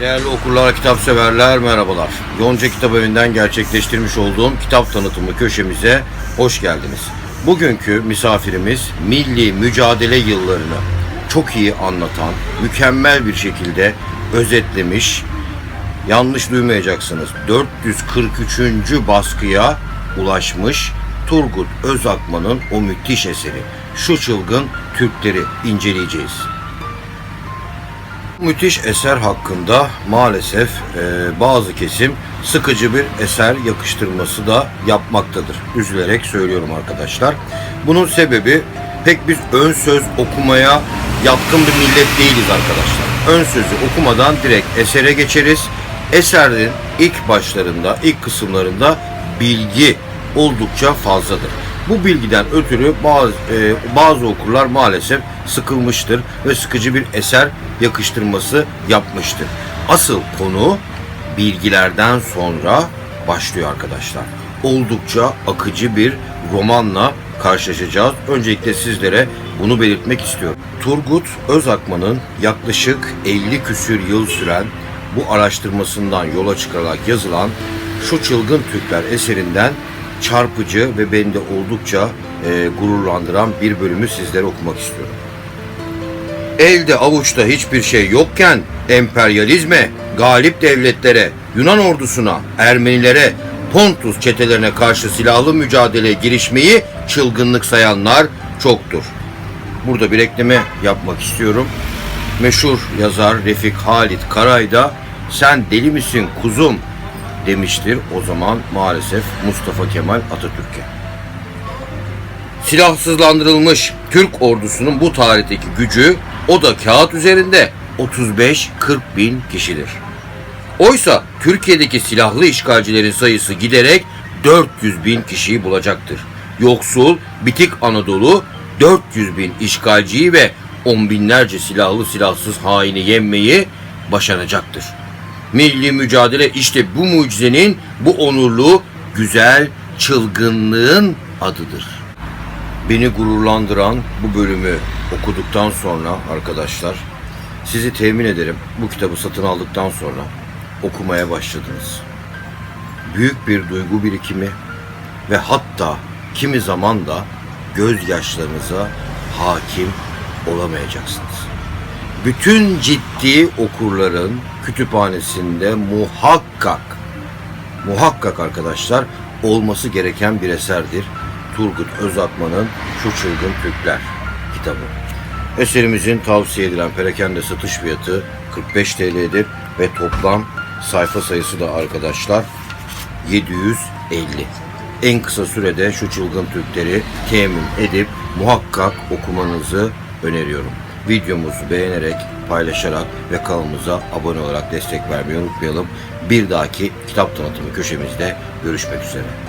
Değerli okurlar, kitap severler merhabalar. Yonca Kitap Evi'nden gerçekleştirmiş olduğum kitap tanıtımı köşemize hoş geldiniz. Bugünkü misafirimiz milli mücadele yıllarını çok iyi anlatan, mükemmel bir şekilde özetlemiş, yanlış duymayacaksınız. 443. baskıya ulaşmış Turgut Özakman'ın o müthiş eseri. Şu çılgın Türkleri inceleyeceğiz. Müthiş eser hakkında maalesef e, bazı kesim sıkıcı bir eser yakıştırması da yapmaktadır. Üzülerek söylüyorum arkadaşlar. Bunun sebebi pek biz ön söz okumaya yatkın bir millet değiliz arkadaşlar. Ön sözü okumadan direkt esere geçeriz. Eserin ilk başlarında, ilk kısımlarında bilgi oldukça fazladır. Bu bilgiden ötürü bazı, e, bazı okurlar maalesef sıkılmıştır ve sıkıcı bir eser yakıştırması yapmıştır. Asıl konu bilgilerden sonra başlıyor arkadaşlar. Oldukça akıcı bir romanla karşılaşacağız. Öncelikle sizlere bunu belirtmek istiyorum. Turgut Özakman'ın yaklaşık 50 küsür yıl süren bu araştırmasından yola çıkarak yazılan Şu Çılgın Türkler eserinden çarpıcı ve beni de oldukça e, gururlandıran bir bölümü sizlere okumak istiyorum. Elde avuçta hiçbir şey yokken emperyalizme, galip devletlere, Yunan ordusuna, Ermenilere, Pontus çetelerine karşı silahlı mücadeleye girişmeyi çılgınlık sayanlar çoktur. Burada bir ekleme yapmak istiyorum. Meşhur yazar Refik Halit Karay da sen deli misin kuzum demiştir o zaman maalesef Mustafa Kemal Atatürk'e. Silahsızlandırılmış Türk ordusunun bu tarihteki gücü o da kağıt üzerinde 35-40 bin kişidir. Oysa Türkiye'deki silahlı işgalcilerin sayısı giderek 400 bin kişiyi bulacaktır. Yoksul, bitik Anadolu 400 bin işgalciyi ve on binlerce silahlı silahsız haini yenmeyi başaracaktır. Milli mücadele işte bu mucizenin, bu onurlu, güzel çılgınlığın adıdır. Beni gururlandıran bu bölümü okuduktan sonra arkadaşlar sizi temin ederim bu kitabı satın aldıktan sonra okumaya başladınız. Büyük bir duygu birikimi ve hatta kimi zaman da gözyaşlarınıza hakim olamayacaksınız. Bütün ciddi okurların kütüphanesinde muhakkak muhakkak arkadaşlar olması gereken bir eserdir. Turgut Özakman'ın Şu Çılgın Türkler kitabı. Eserimizin tavsiye edilen perakende satış fiyatı 45 TL'dir ve toplam sayfa sayısı da arkadaşlar 750. En kısa sürede şu çılgın Türkleri temin edip muhakkak okumanızı öneriyorum. Videomuzu beğenerek, paylaşarak ve kanalımıza abone olarak destek vermeyi unutmayalım. Bir dahaki kitap tanıtımı köşemizde görüşmek üzere.